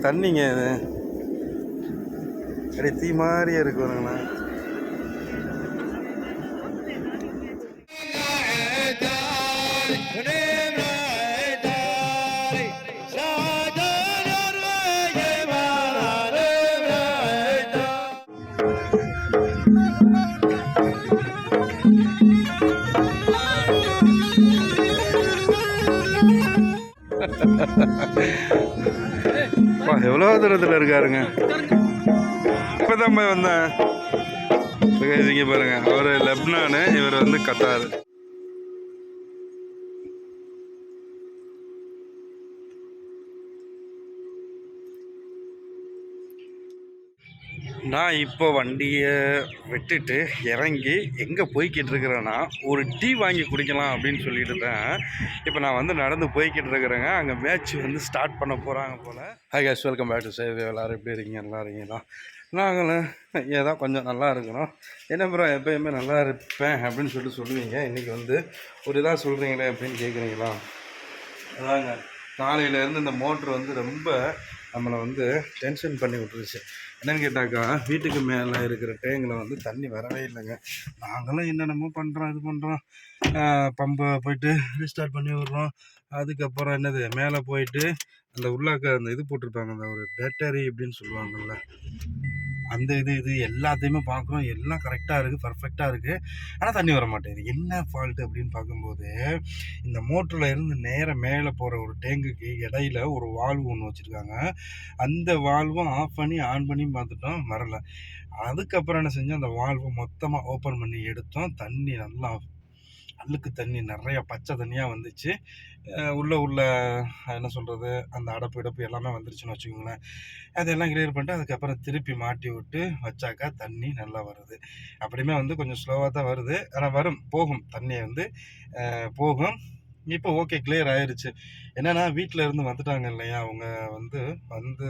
தண்ணிங்க இது அப்படியே தீ மாதிரியே இருக்கு ha. அப்பா எவ்வளோ தூரத்தில் இருக்காருங்க? இப்போ தான் போய் வந்தேன். இங்கே பாருங்க அவர் லெப்னானு இவர் வந்து கத்தார். நான் இப்போ வண்டியை விட்டுட்டு இறங்கி எங்கே போய்கிட்டு இருக்கிறேன்னா ஒரு டீ வாங்கி குடிக்கலாம் அப்படின்னு சொல்லிட்டு தான். இப்போ நான் வந்து நடந்து போய்கிட்டு இருக்கிறேங்க. அங்கே மேட்ச் வந்து ஸ்டார்ட் பண்ண போகிறாங்க போல். Hi guys welcome back to save எல்லோரும் எப்படி இருக்கீங்க? நல்லா இருக்கீங்களா? நாங்களும் ஏதோ கொஞ்சம் நல்லா இருக்கிறோம் என்ன ப்ரோ எப்பயுமே நல்லா இருப்பேன் அப்படின்னு சொல்லிட்டு சொல்லுவீங்க. இன்றைக்கி வந்து ஒரு இதாக சொல்கிறீங்களே அப்படின்னு கேட்குறீங்களா அதாங்க காலையிலேருந்து இந்த மோட்ரு வந்து ரொம்ப நம்மளை வந்து டென்ஷன் பண்ணி விட்டுருச்சு. என்னன்னு கேட்டாக்கா வீட்டுக்கு மேலே இருக்கிற டேங்கில் வந்து தண்ணி வரவே இல்லைங்க. நாங்களும் என்னென்னமோ பண்ணுறோம் இது பண்ணுறோம் பம்பை போயிட்டு ரீஸ்டார்ட் பண்ணி விட்றோம். அதுக்கப்புறம் என்னது மேலே போயிட்டு அந்த உள்ளாக்க அந்த இது போட்டிருப்பாங்க அந்த ஒரு பேட்டரி அப்படின்னு சொல்லுவாங்கல்ல. அந்த இது இது எல்லாத்தையுமே பார்க்குறோம். எல்லாம் கரெக்டாக இருக்குது பர்ஃபெக்டாக இருக்குது ஆனால் தண்ணி வர மாட்டேங்குது. என்ன ஃபால்ட்டு அப்படின்னு பார்க்கும்போது இந்த மோட்டரில் இருந்து நேராக மேலே போகிற ஒரு டேங்குக்கு இடையில ஒரு வால்வு ஒன்று வச்சுருக்காங்க. அந்த வால்வும் ஆஃப் பண்ணி ஆன் பண்ணி பார்த்துட்டோம் வரல. அதுக்கப்புறம் என்ன செஞ்சோம்? அந்த வால்வை மொத்தமாக ஓப்பன் பண்ணி எடுத்தோம். தண்ணி நல்லா அழுக்கு தண்ணி நிறைய பச்சை தண்ணியாக வந்துச்சு. உள்ளே உள்ள உள்ள என்ன சொல்கிறது அந்த அடப்பு இடப்பு எல்லாமே வந்துருச்சுன்னு வச்சுக்கோங்களேன். அதெல்லாம் கிளியர் பண்ணிட்டு அதுக்கப்புறம் திருப்பி மாட்டி விட்டு வச்சாக்கா தண்ணி நல்லா வருது. அப்படியுமே வந்து கொஞ்சம் ஸ்லோவாக தான் வருது. ஆனால் வரும் போகும். தண்ணி வந்து போகும். இப்போ ஓகே கிளியர் ஆயிடுச்சு என்னென்னா வீட்டில் இருந்து வந்துட்டாங்க இல்லையா? அவங்க வந்து வந்து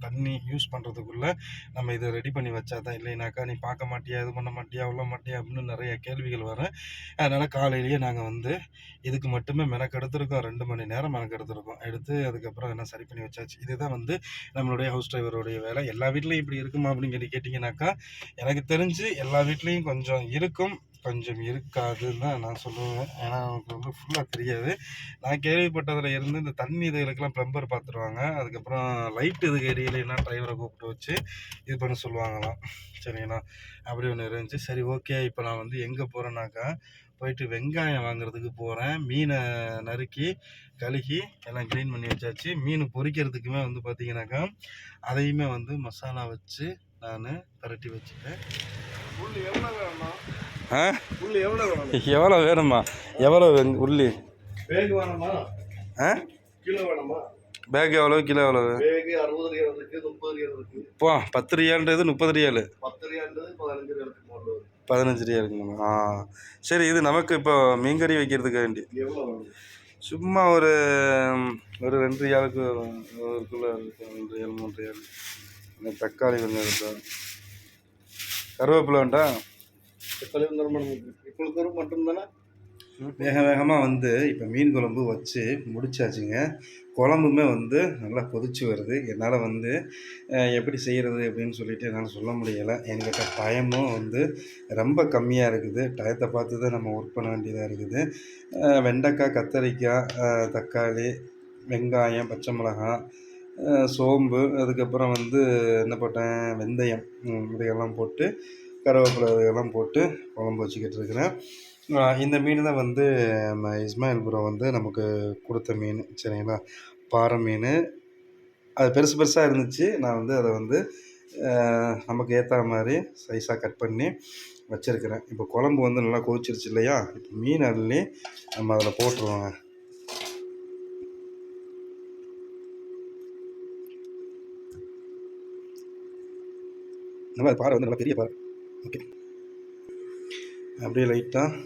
தண்ணி யூஸ் பண்ணுறதுக்குள்ளே நம்ம இதை ரெடி பண்ணி வச்சா தான் இல்லைனாக்கா நீ பார்க்க மாட்டியா? இது பண்ண மாட்டியா? உள்ள மாட்டியா? அப்படின்னு நிறைய கேள்விகள் வரும். அதனால் காலையிலேயே நாங்கள் வந்து இதுக்கு மட்டுமே மெனக்கெடுத்துருக்கோம். ரெண்டு மணி நேரம் மெனக்கெடுத்துருக்கோம். எடுத்து அதுக்கப்புறம் என்ன சரி பண்ணி வச்சாச்சு. இதுதான் வந்து நம்மளுடைய ஹவுஸ் டிரைவருடைய வேலை. எல்லா வீட்லேயும் இப்படி இருக்குமா அப்படின்னு சொல்லி கேட்டிங்கனாக்கா எனக்கு தெரிஞ்சு எல்லா வீட்லேயும் கொஞ்சம் இருக்கும். கொஞ்சம் இருக்காதுன்னு தான் நான் சொல்லுவேன். ஏன்னா எனக்கு வந்து ஃபுல்லாக தெரியாது. நான் கேள்விப்பட்டதில் இருந்து இந்த தண்ணி இதுகளுக்கெல்லாம் ப்ளம்பர் பார்த்துருவாங்க அதுக்கப்புறம் லைட் இதுக்கு எரியலைன்னா டிரைவரை கூப்பிட்டு வச்சு இது பண்ண சொல்லுவாங்களாம். சரிங்களா? அப்படி ஒன்று இருந்துச்சு. சரி ஓகே இப்போ நான் வந்து எங்கே போகிறேன்னாக்கா போயிட்டு வெங்காயம் வாங்குறதுக்கு போகிறேன் மீனை நறுக்கி கழுகி எல்லாம் க்ளீன் பண்ணி வச்சாச்சு. மீன் பொரிக்கிறதுக்குமே வந்து பார்த்தீங்கன்னாக்கா அதையுமே வந்து மசாலா வச்சு நான் பரட்டி வச்சுட்டேன். புல் எவ்வளோ வேணும்? ஆ? எவ்வளோ வேணும்? எவ்வளோ உள்ளி? ஆ? பேக் எவ்வளோ கிலோ எவ்வளோ பேக் அறுபது ரியால் இருக்கு முப்பது ரியால் இருக்கு. போ பத்து ரியால்ன்றது முப்பது ரியால் பதினஞ்சு பதினஞ்சு ரியாலுங்கண்ணா ஆ. சரி இது நமக்கு இப்போ மீன்கறி வைக்கிறதுக்கு வேண்டி. சும்மா ஒரு ஒரு ரெண்டு ரியாலுக்கு ஒரு கிலோ இருக்கு. ரெண்டு ரியால் மூணு ரியால் தக்காளி கொஞ்சம் இருக்கா? கருவேப்பிலை வேண்டா தக்காளி இப்பொழுது இப்போ மட்டும்தானே? வேக வேகமாக வந்து இப்போ மீன் குழம்பு வச்சு முடிச்சாச்சுங்க. குழம்புமே வந்து நல்லா கொதிச்சு வருது. என்னால் வந்து எப்படி செய்கிறது அப்படின்னு சொல்லிட்டு என்னால் சொல்ல முடியலை. என்கிட்ட டைமும் வந்து ரொம்ப கம்மியாக இருக்குது. டயத்தை பார்த்து தான் நம்ம ஒர்க் பண்ண வேண்டியதாக இருக்குது. வெண்டைக்காய் கத்தரிக்காய் தக்காளி வெங்காயம் பச்சை மிளகாய் சோம்பு அதுக்கப்புறம் வந்து என்ன போட்டேன் வெந்தயம் இதையெல்லாம் போட்டு கருவேப்பிலை இதெல்லாம் போட்டு குழம்பு வச்சுக்கிட்டு இருக்கிறேன். இந்த மீன் தான் வந்து நம்ம இஸ்மாயில் ப்ரோ வந்து நமக்கு கொடுத்த மீன் சரிங்களா? பாறை மீன். அது பெருசு பெருசாக இருந்துச்சு. நான் வந்து அதை வந்து நமக்கு ஏற்ற மாதிரி சைஸாக கட் பண்ணி வச்சுருக்கிறேன். இப்போ குழம்பு வந்து நல்லா கொதிச்சிருச்சு இல்லையா? இப்போ மீன் அள்ளி நம்ம அதில் போட்டுருவோங்க. நல்லா பாறை வந்து நல்லா பெரிய பாறை. ஓகே அப்படியே லைட்டாக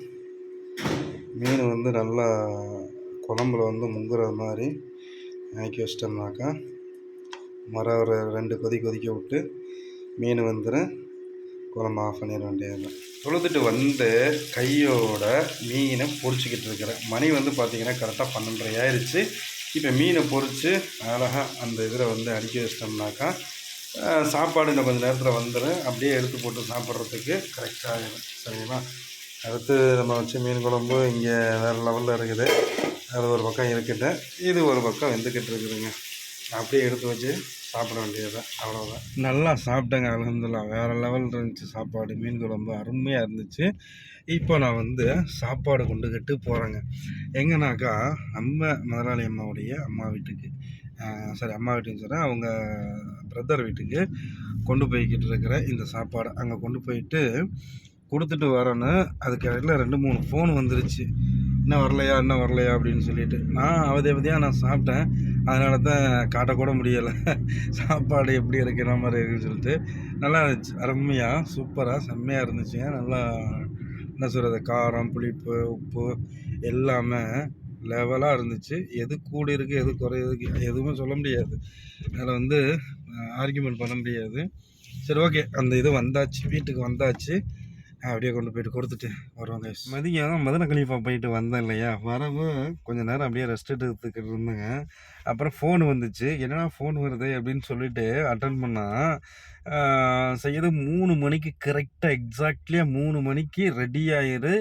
மீன் வந்து நல்லா குழம்புல வந்து முங்குற மாதிரி ஆக்கி வச்சிட்டோம்னாக்கா மரம் ஒரு ரெண்டு கொதி கொதிக்க விட்டு மீன் வந்துடும் குழம்பு ஆஃப் பண்ணிட வேண்டியது தொழுதுட்டு வந்து கையோட மீனை பொறிச்சிக்கிட்டு இருக்கிறேன் மணி வந்து பார்த்திங்கன்னா கரெக்டாக பன்னெண்டரை ஆயிடுச்சு இப்போ மீனை பொறித்து அழகாக அந்த இதில் வந்து அடுக்கி வச்சிட்டோம்னாக்கா சாப்பாடு இன்னும் கொஞ்சம் நேரத்தில் வந்துடும் அப்படியே எடுத்து போட்டு சாப்பிட்றதுக்கு கரெக்டாக ஆகிடும் சரிங்களா அடுத்து நம்ம வச்ச மீன் குழம்பு இங்கே வேறு லெவலில் இருக்குது. அது ஒரு பக்கம் இருக்கட்டு இது ஒரு பக்கம் வெந்துக்கிட்டு இருக்குதுங்க. அப்படியே எடுத்து வச்சு சாப்பிட வேண்டியது அவ்வளோதான் நல்லா சாப்பிட்டேங்க அலமதுல்லா வேறு லெவல் இருந்துச்சு சாப்பாடு. மீன் குழம்பு அருமையாக இருந்துச்சு. இப்போ நான் வந்து சாப்பாடு கொண்டுக்கிட்டு போகிறேங்க எங்கேனாக்கா நம்ம முதலாளி அம்மாவுடைய அம்மா வீட்டுக்கு சரி அம்மா வீட்டுன்னு சொன்னேன் அவங்க பிரதர் வீட்டுக்கு கொண்டு போய்கிட்டு இருக்கிற இந்த சாப்பாடை. அங்கே கொண்டு போயிட்டு கொடுத்துட்டு வரேன்னு அதுக்கு இடையில ரெண்டு மூணு ஃபோன் வந்துருச்சு. இன்னும் வரலையா இன்னும் வரலையா அப்படின்னு சொல்லிட்டு. நான் அவதி அவதியாக நான் சாப்பிட்டேன். அதனால தான் காட்டக்கூட முடியலை. சாப்பாடு எப்படி இருக்கிற மாதிரி இருக்குன்னு சொல்லிட்டு. நல்லா இருந்துச்சு. அருமையாக சூப்பராக செம்மையாக இருந்துச்சுங்க. நல்லா என்ன சொல்கிறது காரம் புளிப்பு உப்பு எல்லாமே லெவலாக இருந்துச்சு. எது கூடி இருக்குது எது குறையுது எதுவுமே சொல்ல முடியாது. அதில் வந்து ஆர்கியூமெண்ட் பண்ண முடியாது. சரி ஓகே அந்த இது வந்தாச்சு. வீட்டுக்கு வந்தாச்சு. அப்படியே கொண்டு போயிட்டு கொடுத்துட்டு வருவாங்க மதியம் மதன கலிஃபா போயிட்டு வந்தேன் இல்லையா? வரவு கொஞ்ச நேரம் அப்படியே ரெஸ்ட் எடுத்துக்கிட்டு இருந்தேங்க. அப்புறம் ஃபோன் வந்துச்சு. என்னடா ஃபோன் வருது அப்படின்னு சொல்லிட்டு அட்டன் பண்ணால் செய்யது மூணு மணிக்கு கரெக்டாக எக்ஸாக்ட்லியாக மூணு மணிக்கு ரெடி ஆயிரு.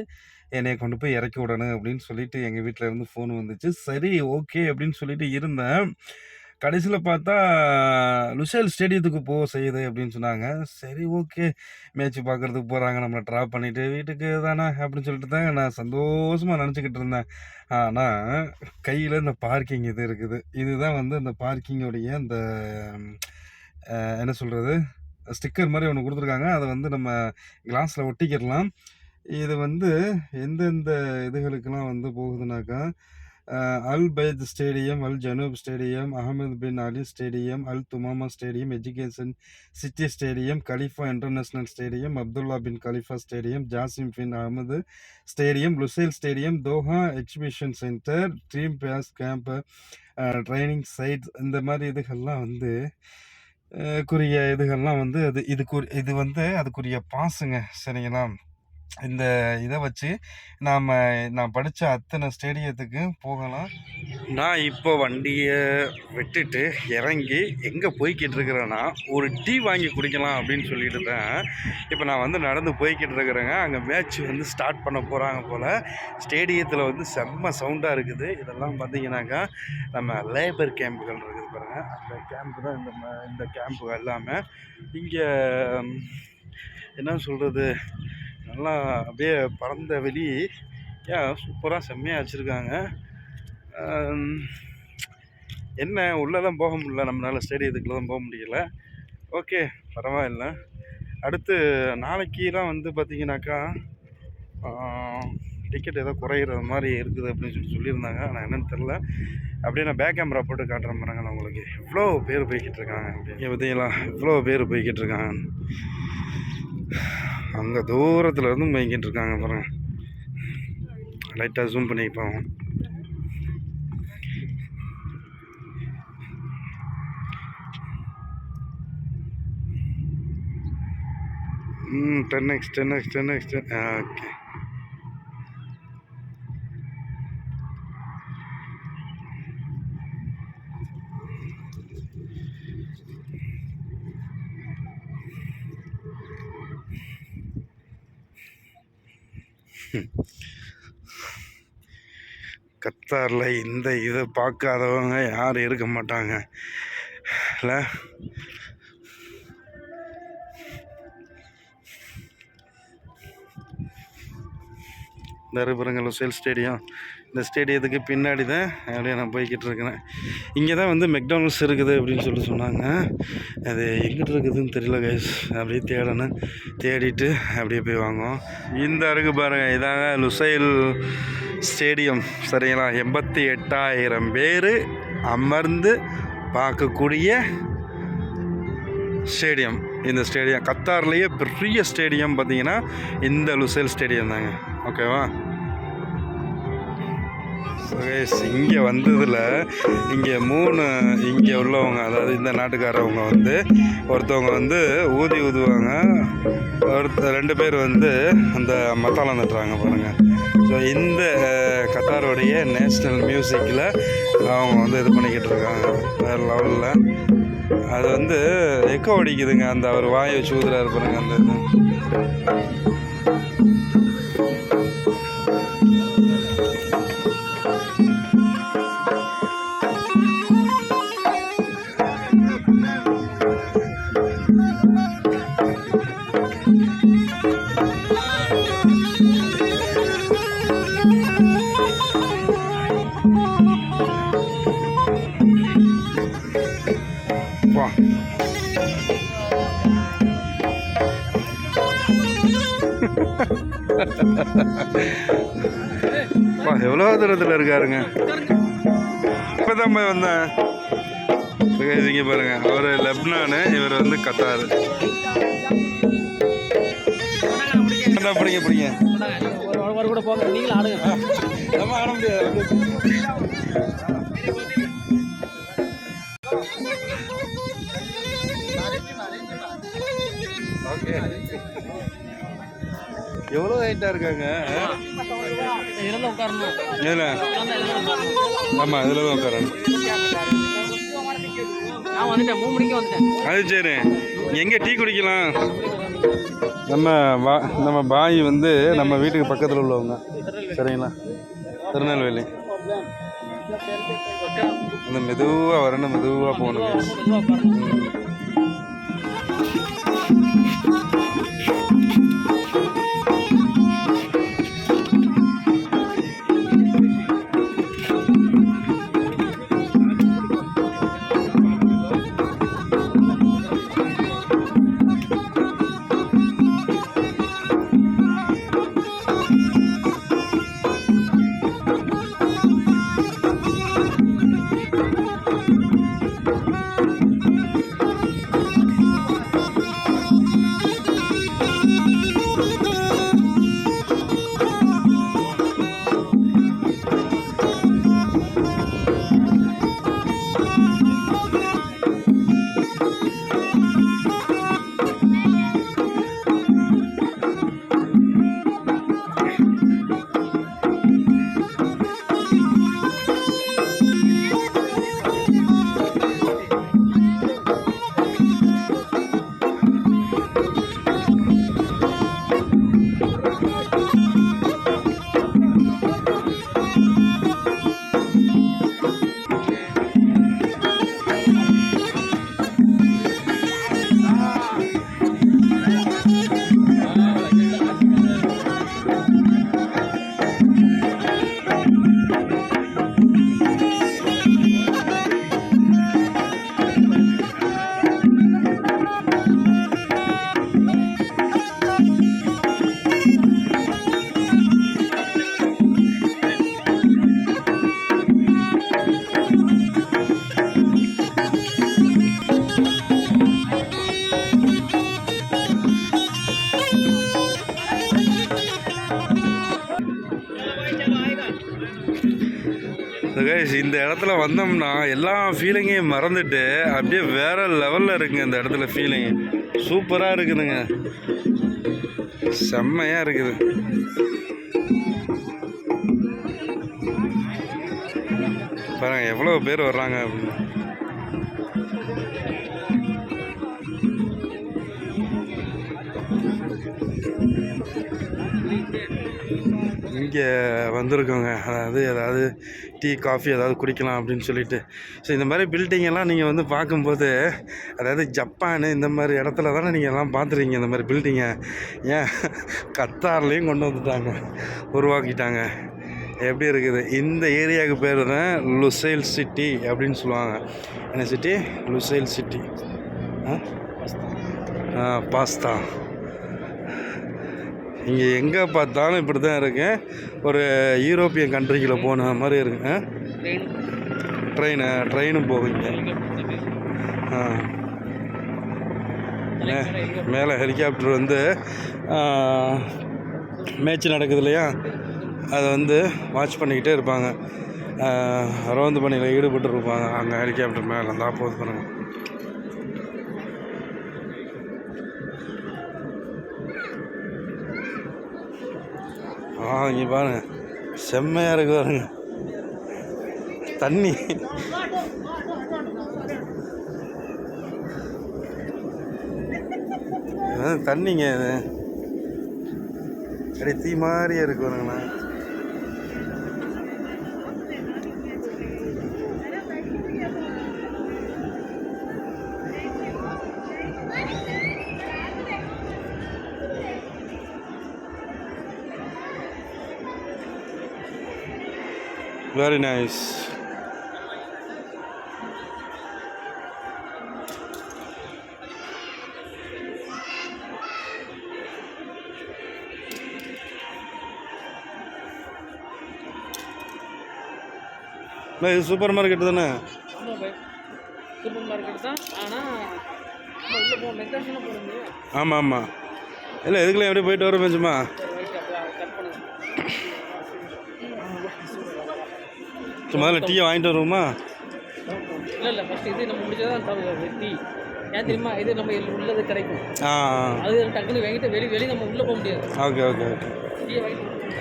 என்னை கொண்டு போய் இறக்கி விடணும் அப்படின்னு சொல்லிட்டு எங்கள் வீட்டில் இருந்து ஃபோன் வந்துச்சு. சரி ஓகே அப்படின்னு சொல்லிட்டு இருந்தேன். கடைசியில் பார்த்தா லுசேல் ஸ்டேடியத்துக்கு போக செய்யுது அப்படின்னு சொன்னாங்க. சரி ஓகே மேட்ச் பார்க்குறதுக்கு போகிறாங்க நம்மளை ட்ராப் பண்ணிவிட்டு வீட்டுக்கு தானே அப்படின்னு சொல்லிட்டு தான் நான் சந்தோஷமாக நினச்சிக்கிட்டு இருந்தேன். ஆனால் கையில் இந்த பார்க்கிங் இது இருக்குது. இதுதான் வந்து அந்த பார்க்கிங்கோடைய அந்த என்ன சொல்கிறது ஸ்டிக்கர் மாதிரி ஒன்று கொடுத்துருக்காங்க. அதை வந்து நம்ம கிளாஸில் ஒட்டிக்கிடலாம். இது வந்து எந்தெந்த இதுகளுக்கெல்லாம் வந்து போகுதுனாக்கா Al Bayt Stadium Al Janoub Stadium Ahmad bin Ali Stadium Al Thumama Stadium Education City Stadium Khalifa International Stadium Abdullah bin Khalifa Stadium Jassim bin Ahmad Stadium Lusail Stadium Doha Exhibition Centre dream base camp training sites இந்த மாதிரி இதுகள்லாம் வந்து குறிய இதுகள்லாம் வந்து அது இதுக்கு இது வந்து அதுக்குரிய பாஸுங்க சரிங்களா? இந்த இதை வச்சு நாம் நான் படித்த அத்தனை ஸ்டேடியத்துக்கு போகலாம். நான் இப்போ வண்டியை விட்டுட்டு இறங்கி எங்கே போய்கிட்டு இருக்கிறேன்னா ஒரு டீ வாங்கி குடிக்கலாம் அப்படின்னு சொல்லிட்டு தான் இப்போ நான் வந்து நடந்து போய்கிட்டு இருக்கிறேங்க. அங்கே மேட்ச் வந்து ஸ்டார்ட் பண்ண போகிறாங்க போல். ஸ்டேடியத்தில் வந்து செம்ம சவுண்டாக இருக்குது. இதெல்லாம் பார்த்தீங்கன்னாக்கா நம்ம லேபர் கேம்புகள் இருக்குது பாருங்கள் அந்த கேம்ப் தான் இந்த ம- இந்த கேம்ப்பு எல்லாமே. இங்கே என்ன சொல்கிறது நல்லா அப்படியே பறந்த வெளி. ஏன் சூப்பராக செம்மையாக வச்சுருக்காங்க. என்ன உள்ளே தான் போக முடியல. நம்மளால் ஸ்டேடியத்துக்குள்ளே தான் போக முடியல. ஓகே பரவாயில்ல. அடுத்து நாளைக்கெலாம் வந்து பார்த்தீங்கன்னாக்கா டிக்கெட் ஏதோ குறையிற மாதிரி இருக்குது அப்படின்னு சொல்லி சொல்லியிருந்தாங்க. ஆனால் என்னென்னு தெரில அப்படியே நான் பேக் கேமரா போட்டு காட்டுறேன் பாருங்க நான் உங்களுக்கு. இவ்வளோ பேர் போய்கிட்டு இருக்காங்க. இங்கே பார்த்தீங்களா இவ்வளோ பேர் போய்கிட்டு இருக்காங்க. அங்கே தூரத்தில் இருந்து போய்கிட்டு இருக்காங்க பாருங்க. லைட்டாக ஜூம் பண்ணிப்போம் ம் ten x ten x ten x ten okay கத்தாரில் இந்த இதை பார்க்காதவங்க யாரும் இருக்க மாட்டாங்க. இல்லை தருபுரங்கல் சேல் ஸ்டேடியம். இந்த ஸ்டேடியத்துக்கு பின்னாடி தான் அப்படியே நான் போய்கிட்டு இருக்கிறேன். இங்கே தான் வந்து மெக்டானல்ஸ் இருக்குது அப்படின்னு சொல்லி சொன்னாங்க. அது எங்கிட்டு இருக்குதுன்னு தெரியல கைஸ் அப்படியே தேடணும். தேடிட்டு அப்படியே போய் வாங்குவோம். இந்த அருகு பாருங்கள் இதாங்க லுசைல் ஸ்டேடியம் சரிங்களா? எண்பத்தி எட்டாயிரம் பேர் அமர்ந்து பார்க்கக்கூடிய ஸ்டேடியம். இந்த ஸ்டேடியம் கத்தார்லேயே பெரிய ஸ்டேடியம் பார்த்தீங்கன்னா இந்த லுசைல் ஸ்டேடியம் தாங்க. ஓகேவா இங்கே வந்ததில் இங்கே மூணு இங்கே உள்ளவங்க அதாவது இந்த நாட்டுக்காரவங்க வந்து ஒருத்தவங்க வந்து ஊதி ஊதுவாங்க. ஒருத்த ரெண்டு பேர் வந்து அந்த மத்தாளம் தட்டுறாங்க பாருங்கள் ஸோ இந்த அஹ், கத்தாருடைய நேஷ்னல் மியூசிக்கில் அவங்க வந்து இது பண்ணிக்கிட்டு இருக்காங்க. வேறு லெவலில் அது வந்து எக்கோ அடிக்குதுங்க. அந்த அவர் வாயை வச்சு ஊதுறாரு பாருங்கள் அந்த இது. எவ்வளோ தூரத்தில் இருக்காருங்க? இப்போ தான் போய் வந்தேன். இங்கே பாருங்க. அவர் லெப்னானு இவர் வந்து கத்தார். என்ன பிடிங்க பிடிங்க. ஒரு கூட போங்க நீங்களும் ஆடுங்க நம்ம ஆட முடியாது. எவ்வளோ ஹைட்டாக இருக்காங்க? இதுல. உட்காரணும் இதில் இதுல உட்காரணும் ஆமாம் இதில் தான் உட்காரணும். நான் வந்துட்டேன் மூணு மணிக்கு வந்துட்டேன் அது சரி எங்கே டீ குடிக்கலாம்? நம்ம பா நம்ம பாய் வந்து நம்ம வீட்டுக்கு பக்கத்தில் உள்ளவங்க. சரிங்களா? திருநெல்வேலி. அந்த மெதுவாக வரணும் மெதுவாக போகணுங்க கேஷ் இந்த இடத்துல வந்தோம்னா எல்லா ஃபீலிங்கையும் மறந்துட்டு அப்படியே வேற லெவலில் இருக்குங்க இந்த இடத்துல ஃபீலிங் சூப்பராக இருக்குதுங்க. செம்மையாக இருக்குது. பாருங்க எவ்வளோ பேர் வர்றாங்க அப்படின்னு. இங்கே வந்திருக்கோங்க. அதாவது ஏதாவது டீ காஃபி ஏதாவது குடிக்கலாம் அப்படின்னு சொல்லிட்டு. ஸோ இந்த மாதிரி பில்டிங் எல்லாம் நீங்கள் வந்து பார்க்கும்போது அதாவது ஜப்பானு இந்த மாதிரி இடத்துல தானே நீங்கள் எல்லாம் பார்த்துருக்கீங்க இந்த மாதிரி பில்டிங்கை ஏன்? கத்தார்லேயும் கொண்டு வந்துட்டாங்க. உருவாக்கிட்டாங்க. எப்படி இருக்குது? இந்த ஏரியாவுக்கு பேர் தான் லுசைல் சிட்டி அப்படின்னு சொல்லுவாங்க. என்ன சிட்டி லுசைல் சிட்டி ஆ பாஸ்தா. இங்கே எங்கே பார்த்தாலும் இப்படி தான் இருக்கேன் ஒரு யூரோப்பியன் கண்ட்ரிக்குள்ளே போன மாதிரி இருக்குங்க ட்ரெயினு ட்ரெயினும் போகுங்க ஆ. மேலே ஹெலிகாப்டர் வந்து மேட்ச் நடக்குது இல்லையா? அதை வந்து வாட்ச் பண்ணிக்கிட்டே இருப்பாங்க. ரோந்து பணியில் ஈடுபட்டுருப்பாங்க. அங்கே ஹெலிகாப்டர் மேலே தான் போகுது பண்ணுங்கள் ஆ இங்கே பாருங்க. செம்மையாக இருக்கு பாருங்க. தண்ணி. தண்ணிங்க இது. அப்படியே தீ மாதிரியே இருக்கு பாருங்கண்ணா. வெரி நைஸ் இது சூப்பர் மார்க்கெட் தானே? ஆமாம் சூப்பர் மார்க்கெட் தான். ஆனால் ஆமாம் ஆமாம் இல்லை எதுக்குள்ள எப்படி போயிட்டு வர பெஞ்சுமா ரைட் அப்படியே கட் பண்ணுங்க முதல்ல டீயை வாங்கிட்டு வருவோமா? இல்லை இல்லை ஃபஸ்ட்டு இது நம்ம முடிச்சதான் தவிர டீ. ஏன் தெரியுமா? இது நம்ம உள்ளது கிடைக்கும். ஆ அது டக்குன்னு வாங்கிட்டு வெளியே வெளியே நம்ம உள்ளே போக முடியாது. Okay okay okay.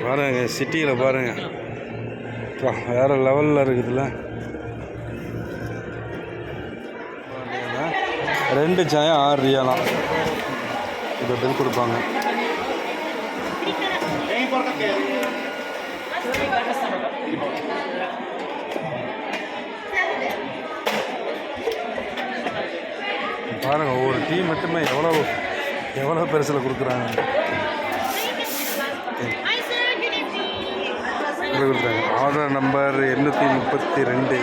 பாருங்க சிட்டியில் பாருங்க. வேற லெவலில் இருக்குதுல்ல. ரெண்டு சாயம் ஆறு ரியாலாம். இப்போ பில் கொடுப்பாங்க. பாருங்கள் ஒவ்வொரு டீ மட்டுமே எவ்வளோ எவ்வளோ பெருசில் கொடுக்குறாங்க. Hi ஆர்டர் நம்பர் எண்ணூற்றி முப்பத்தி ரெண்டு.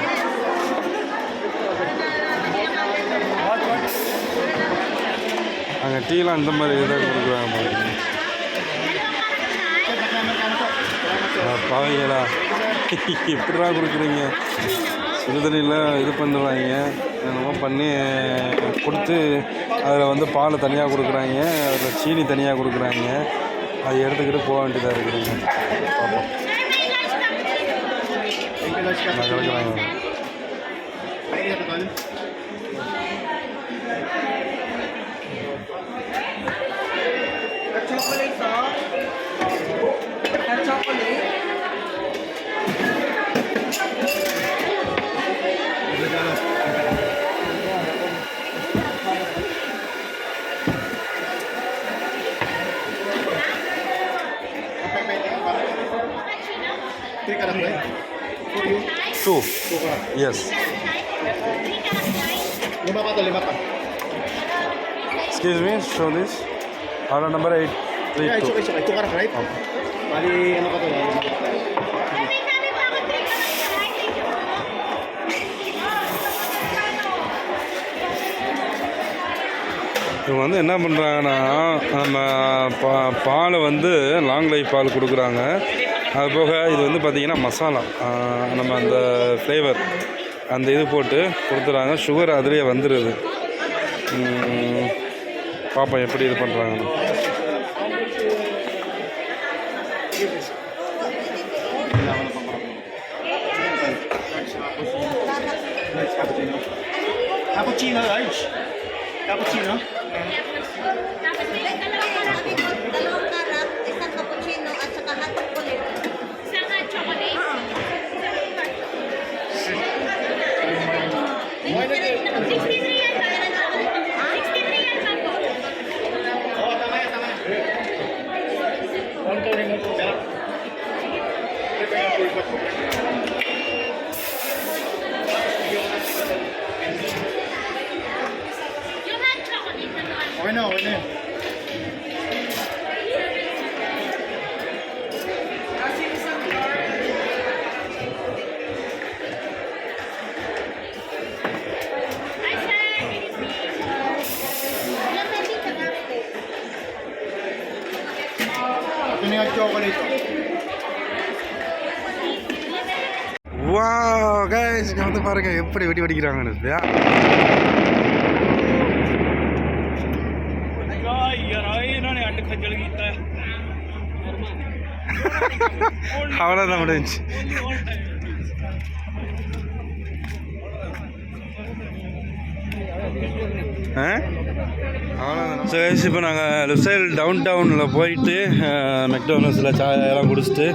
அங்கே டீலாம் இந்த மாதிரி இதாக கொடுக்குறாங்க பாவீங்களா? எப்படிடா கொடுக்குறீங்க? சுடுதண்ணிலாம் இது பண்ணுறாங்க என்னமோ பண்ணி கொடுத்து அதில் வந்து பால் தனியாக கொடுக்குறாங்க. அதில் சீனி தனியாக கொடுக்குறாங்க. அதை எடுத்துக்கிட்டு போக வேண்டியதாக இருக்குதுங்க பார்ப்போம் கிடக்குறாங்க two Two karat. Yes Lima pa to, lima pa. Excuse me, show this. Order number eight three Yeah, it's two. okay, it's okay. Two karat, right? Bali, ano ka to? இவங்க வந்து என்ன பண்ணுறாங்கன்னா நம்ம பா பாலை வந்து லாங் லைஃப் பால் கொடுக்குறாங்க அது போக இது வந்து பார்த்திங்கன்னா மசாலா. நம்ம அந்த ஃப்ளேவர் அந்த இது போட்டு கொடுத்துறாங்க சுகர் அதுலேயே வந்துடுது பார்ப்போம் எப்படி இது பண்ணுறாங்கன்னு Cappuccino, right? Cappuccino? Okay na, okay na yun. Ito na yung chocolate. Oh. Guys இங்கே வந்து பாருங்கள் எப்படி வெடி வெடிக்கிறாங்கன்னு அவ்வளோதான் முடிஞ்சு ஆ? ஸோ இப்போ நாங்கள் லெஃப்ட் சைடு டவுன் டவுனில் போயிட்டு மெக்டோனஸில் சாயெல்லாம் குடிச்சிட்டு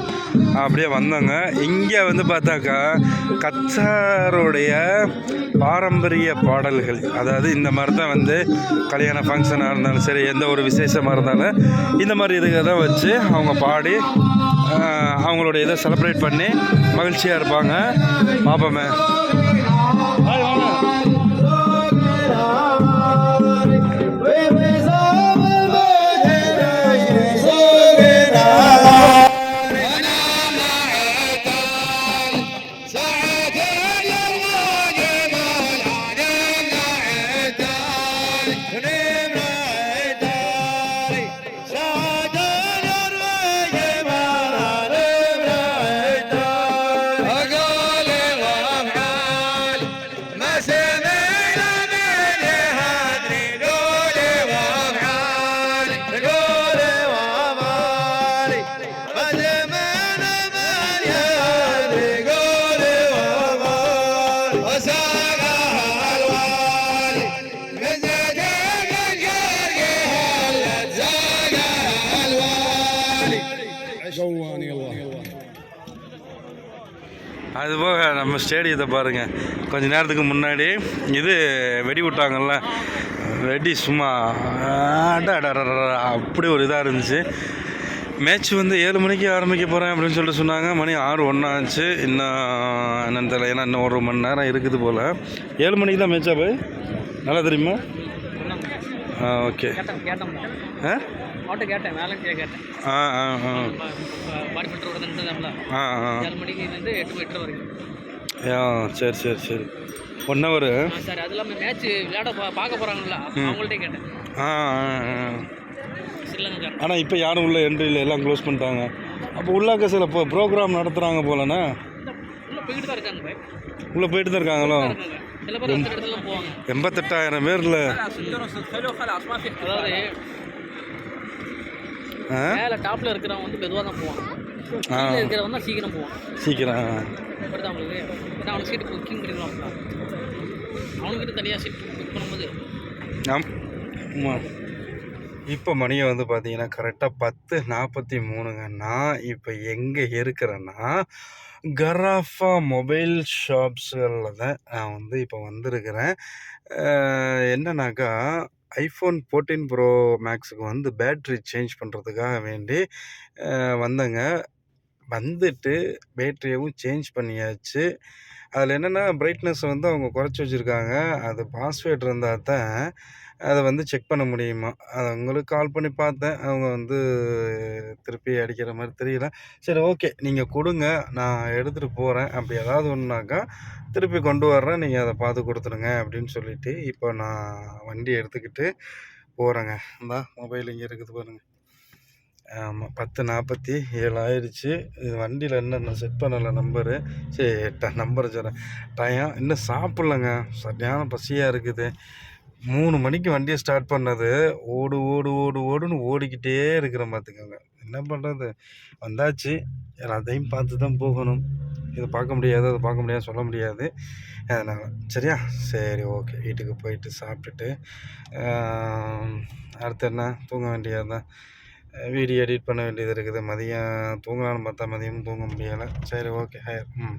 அப்படியே வந்தோங்க. இங்கே வந்து பார்த்தாக்கா கச்சாரோடைய பாரம்பரிய பாடல்கள் அதாவது இந்த மாதிரி தான் வந்து கல்யாண ஃபங்க்ஷனாக இருந்தாலும் சரி எந்த ஒரு விசேஷமாக இருந்தாலும் இந்த மாதிரி இதுக்கு தான் வச்சு அவங்க பாடி அவங்களுடைய இதை செலிப்ரேட் பண்ணி மகிழ்ச்சியாக இருப்பாங்க. பார்ப்போமே ஸ்டேடியத்தை பாருங்கள் கொஞ்ச நேரத்துக்கு முன்னாடி இது வெடி விட்டாங்கல்ல. வெடி சும்மா அப்படி ஒரு இதாக இருந்துச்சு மேட்ச் வந்து ஏழு மணிக்கு ஆரம்பிக்க போகிறேன் அப்படின்னு சொல்லிட்டு சொன்னாங்க மணி ஆறு ஒன்றா ஆச்சு இன்னும் என்னன்னு தெரியல ஏன்னா இன்னும் ஒரு மணி நேரம் இருக்குது போல் ஏழு மணிக்கு தான் மேட்சா போய் நல்லா தெரியுமா ஆ ஓகே ஆ ஆ ஆ ஆ கேட்டேன் வேலண்டியா கேட்டேன் ஆ ஆ ஆ பாடி ஃபில்டர் விட ஆ ஆ ஏழு மணிக்கு இருந்து எட்டு எட்டு வரைக்கும் ஆ சரி சரி சரி. ஒன் ஹவர் சார் அது இல்லாமல் மேட்ச் விளையாட பார்க்க போகிறாங்கல்ல அவங்கள்ட்ட கேட்டேன். ஆ ஆ ஸ்ரீலங்கா ஆனால் இப்போ யாரும் உள்ள என்ட்ரியில் எல்லாம் க்ளோஸ் பண்ணிட்டாங்க. அப்போ உள்ளாக்க சில இப்போ ப்ரோக்ராம் நடத்துகிறாங்க போலண்ணா. உள்ள போய்கிட்டு தான் இருக்காங்க பாய் உள்ளே போயிட்டு தான் இருக்காங்களோ? எண்பத்தெட்டாயிரம் பேரில். மேலே டாப்பில் இருக்கிறவங்க வந்து மெதுவாக தான் போவாங்க. இருக்கிறவங்க தான் சீக்கிரம் போவான். சீக்கிரம் ஆ. அப்படிதான் அவங்களுக்கு. ஏன்னா அவனுக்கு சீட்டு புக்கிங் பண்ணிடுவாங்க அவனுக்கிட்ட தனியாக சீட் புக் பண்ணும்போது. ஆம். ஆமாம் இப்போ மணியை வந்து பார்த்தீங்கன்னா கரெக்டாக பத்து நாற்பத்தி மூணுங்க. நான் இப்போ எங்கே இருக்கிறேன்னா கராஃபா மொபைல் ஷாப்ஸுகளில் தான் நான் வந்து இப்போ வந்திருக்கிறேன். என்னன்னாக்கா ஐஃபோன் ஃபோர்டீன் ப்ரோ மேக்ஸுக்கு வந்து பேட்ரி சேஞ்ச் பண்ணுறதுக்காக வேண்டி வந்தேங்க. வந்துட்டு பேட்ரியவும் சேஞ்ச் பண்ணியாச்சு. அதில் என்னென்னா பிரைட்னஸ் வந்து அவங்க குறைச்சி வச்சுருக்காங்க. அது பாஸ்வேர்ட் இருந்தால் தான் அதை வந்து செக் பண்ண முடியுமா? அது அவங்களுக்கு கால் பண்ணி பார்த்தேன். அவங்க வந்து திருப்பி அடிக்கிற மாதிரி தெரியல. சரி ஓகே நீங்கள் கொடுங்க. நான் எடுத்துகிட்டு போகிறேன் அப்படி ஏதாவது ஒன்றுனாக்கா திருப்பி கொண்டு வர்றேன். நீங்கள் அதை பார்த்து கொடுத்துருங்க அப்படின்னு சொல்லிவிட்டு இப்போ நான் வண்டி எடுத்துக்கிட்டு போகிறேங்க இந்தா மொபைல் இங்கே இருக்குது பாருங்கள் ஆமாம் பத்து நாற்பத்தி ஏழு ஆயிடுச்சு. இது வண்டியில் இன்னும் நான் செட் பண்ணலை நம்பரு சரி ட நம்பரை சொல்கிறேன் டயம் இன்னும் சாப்பிட்லங்க. சரியான பசியாக இருக்குது. மூணு மணிக்கு வண்டியை ஸ்டார்ட் பண்ணது. ஓடு ஓடு ஓடு ஓடுன்னு ஓடிக்கிட்டே இருக்கிறேன் பார்த்துக்கோங்க என்ன பண்ணுறது வந்தாச்சு. எல்லாத்தையும் பார்த்து தான் போகணும். இதை பார்க்க முடியாது அதை பார்க்க முடியாது சொல்ல முடியாது. அதனால் சரியா? சரி ஓகே வீட்டுக்கு போயிட்டு சாப்பிட்டுட்டு அடுத்து என்ன? தூங்க வேண்டியது தான் வீடியோ எடிட் பண்ண வேண்டியது இருக்குது. மதியம் தூங்கலான்னு பார்த்தா மதியமும் தூங்க முடியலை. சரி ஓகே ஹயர் ம்.